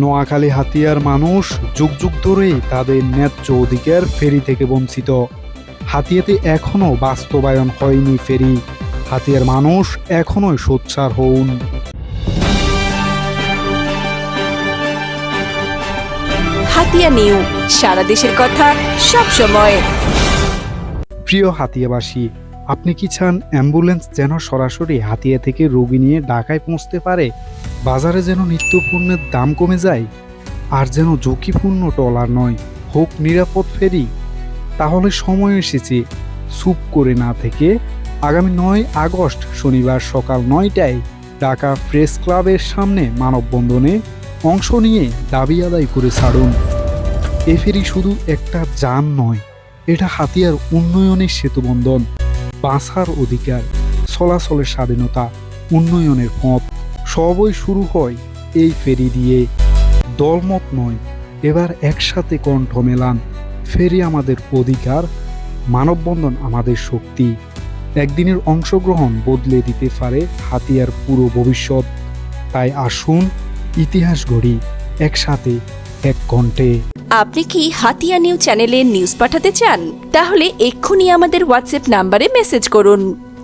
নোয়াখালী হাতিয়ার মানুষ যুগ যুগ ধরেই তাদের ন্যায্য অধিকার ফেরি থেকে বঞ্চিত। হাতিয়াতে এখনও বাস্তবায়ন হয়নি ফেরি। হাতিয়ার মানুষ এখনই সোচ্চার হন হাতিয়া নিউ সারা দেশের কথা সব সময় প্রিয় হাতিয়াবাসী আপনি কি চান অ্যাম্বুলেন্স যেন সরাসরি হাতিয়া থেকে রোগী নিয়ে ঢাকায় পৌঁছতে পারে? বাজারে যেন নিত্যপণ্যের দাম কমে যায় আর যেন ঝুঁকিপূর্ণ টলার নয়, হোক নিরাপদ ফেরি, তাহলে সময় এসেছে চুপ করে না থেকে আগামী নয় আগস্ট শনিবার সকাল নয়টায় ঢাকা প্রেস ক্লাবের সামনে মানববন্ধনে অংশ নিয়ে দাবি আদায় করে ছাড়ুন। এ ফেরি শুধু একটা যান নয়, এটা হাতিয়ার উন্নয়নের সেতুবন্ধন, বাঁচার অধিকার, চলাচলের স্বাধীনতা, উন্নয়নের পথ। সবই শুরু হয় এই ফেরি দিয়ে। দলমত নয়, এবার একসাথে কণ্ঠ মেলান। ফেরি আমাদের অধিকার, মানববন্ধন আমাদের শক্তি। একদিনের অংশগ্রহণ বদলে দিতে পারে হাতিয়ার পুরো ভবিষ্যৎ। তাই আসুন, ইতিহাস গড়ি একসাথে এক কণ্ঠে। আপনি কি হাতিয়া নিউ চ্যানেলে নিউজ পাঠাতে চান? তাহলে এক্ষুনি আমাদের হোয়াটসঅ্যাপ নাম্বারে মেসেজ করুন।